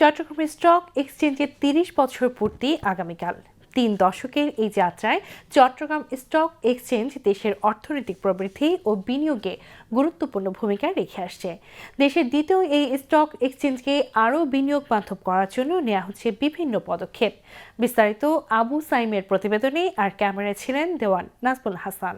চট্টগ্রামের স্টক এক্সচেঞ্জের তিরিশ বছর পূর্তি আগামীকাল। তিন দশকের এই যাত্রায় চট্টগ্রাম স্টক এক্সচেঞ্জ দেশের অর্থনৈতিক প্রবৃদ্ধি ও বিনিয়োগে গুরুত্বপূর্ণ ভূমিকা রেখে আসছে। দেশের দ্বিতীয় এই স্টক এক্সচেঞ্জকে আরও বিনিয়োগ বান্ধব করার জন্য নেওয়া হচ্ছে বিভিন্ন পদক্ষেপ। বিস্তারিত আবু সাইমের প্রতিবেদনে আর ক্যামেরায় ছিলেন দেওয়ান নাজমুল হাসান।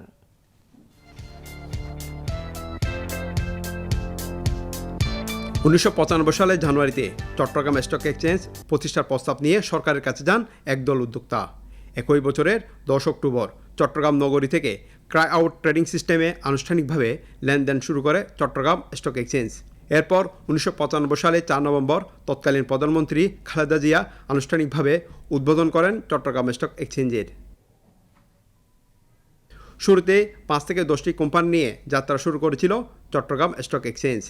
উনিশশো সালে জানুয়ারিতে চট্টগ্রাম স্টক এক্সচেঞ্জ প্রতিষ্ঠার প্রস্তাব নিয়ে সরকারের কাছে যান একদল উদ্যোক্তা। একই বছরের দশ অক্টোবর চট্টগ্রাম নগরী থেকে ক্রাই আউট ট্রেডিং সিস্টেমে আনুষ্ঠানিকভাবে লেনদেন শুরু করে চট্টগ্রাম স্টক এক্সচেঞ্জ। এরপর উনিশশো পঁচানব্বই সালে চার নভেম্বর তৎকালীন প্রধানমন্ত্রী খালেদা জিয়া আনুষ্ঠানিকভাবে উদ্বোধন করেন চট্টগ্রাম স্টক এক্সচেঞ্জের। শুরুতে পাঁচ থেকে দশটি কোম্পানি নিয়ে যাত্রা শুরু করেছিল চট্টগ্রাম স্টক এক্সচেঞ্জ।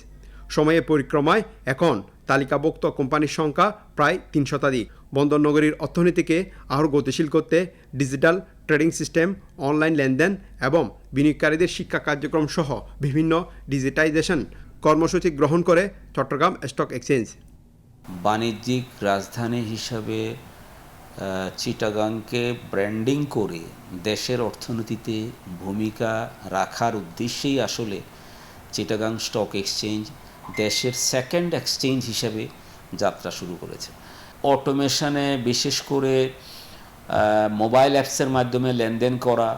সময়ের পরিক্রমায় এখন তালিকাভুক্ত কোম্পানির সংখ্যা প্রায় তিন শতাধিক। বন্দরনগরীর অর্থনীতিকে আরও গতিশীল করতে ডিজিটাল ট্রেডিং সিস্টেম, অনলাইন লেনদেন এবং বিনিয়োগকারীদের শিক্ষা কার্যক্রম সহ বিভিন্ন ডিজিটাইজেশন কর্মসূচি গ্রহণ করে চট্টগ্রাম স্টক এক্সচেঞ্জ। বাণিজ্যিক রাজধানী হিসাবে চিটাগাংকে ব্র্যান্ডিং করে দেশের অর্থনীতিতে ভূমিকা রাখার উদ্দেশ্যেই আসলে চিটাগাং স্টক এক্সচেঞ্জ দেশের সেকেন্ড এক্সচেঞ্জ হিসাবে যাত্রা শুরু করেছে। অটোমেশনে বিশেষ করে মোবাইল অ্যাপসের মাধ্যমে লেনদেন করা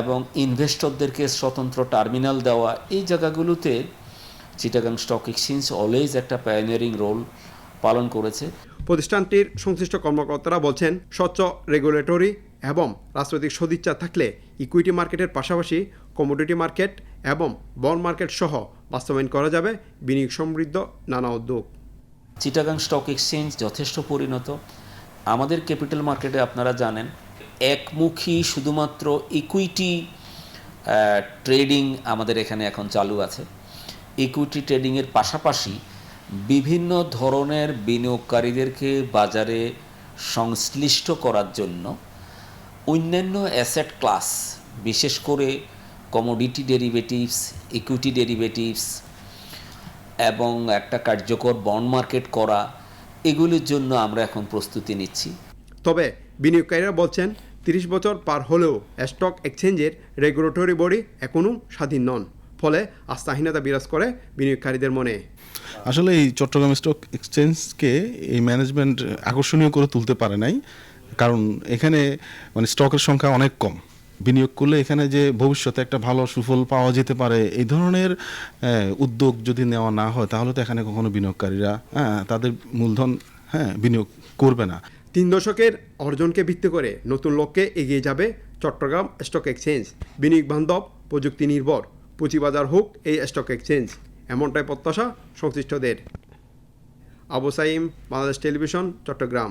এবং ইনভেস্টরদেরকে স্বতন্ত্র টার্মিনাল দেওয়া, এই জায়গাগুলোতে চিটাগাং স্টক এক্সচেঞ্জ অলওয়েজ একটা পায়োনিয়ারিং রোল পালন করেছে। প্রতিষ্ঠানটির সংশ্লিষ্ট কর্মকর্তারা বলছেন, স্বচ্ছ রেগুলেটরি এবং রাজনৈতিক সদিচ্ছা থাকলে ইকুইটি মার্কেটের পাশাপাশি কমোডিটি মার্কেট এবং বন্ড মার্কেট সহ বাস্তবায়ন করা যাবে বিনিয়োগ সমৃদ্ধ নানা উদ্যোগ। চিটাগাং স্টক এক্সচেঞ্জ যথেষ্ট পরিণত। আমাদের ক্যাপিটাল মার্কেটে আপনারা জানেন, একমুখী শুধুমাত্র ইকুইটি ট্রেডিং আমাদের এখানে এখন চালু আছে। ইকুইটি ট্রেডিংয়ের পাশাপাশি বিভিন্ন ধরনের বিনিয়োগকারীদেরকে বাজারে সংশ্লিষ্ট করার জন্য অন্যান্য অ্যাসেট ক্লাস বিশেষ করে কমোডিটি ডেরিভেটিভস ইকুইটি ডেরিভেটিভস এবং একটা কার্যকর বন্ড মার্কেট করা এগুলির জন্য আমরা এখন প্রস্তুতি নিচ্ছি। তবে বিনিয়োগকারীরা বলছেন তিরিশ বছর পার হলেও স্টক এক্সচেঞ্জের রেগুলেটরি বডি এখনও স্বাধীন নন ফলে আস্থাহীনতা বিরাজ করে বিনিয়োগকারীদের মনে। আসলে এই চট্টগ্রাম স্টক এক্সচেঞ্জকে এই ম্যানেজমেন্ট আকর্ষণীয় করে তুলতে পারে নাই। কারণ এখানে মানে স্টকের সংখ্যা অনেক কম। বিনিয়োগ করলে এখানে যে ভবিষ্যতে একটা ভালো সুফল পাওয়া যেতে পারে, এই ধরনের উদ্যোগ যদি নেওয়া না হয়, তাহলে তো এখানে কখনো বিনিয়োগকারীরা হ্যাঁ তাদের মূলধন হ্যাঁ বিনিয়োগ করবে না। তিন দশকের অর্জনকে ভিত্তি করে নতুন লক্ষ্যে এগিয়ে যাবে চট্টগ্রাম স্টক এক্সচেঞ্জ। বিনিয়োগ বান্ধব, প্রযুক্তি নির্ভর, পুঁজিবাজার হোক এই স্টক এক্সচেঞ্জ। এমনটাই প্রত্যাশা সংশ্লিষ্টদের। আবু সাইম, বাংলাদেশ টেলিভিশন, চট্টগ্রাম।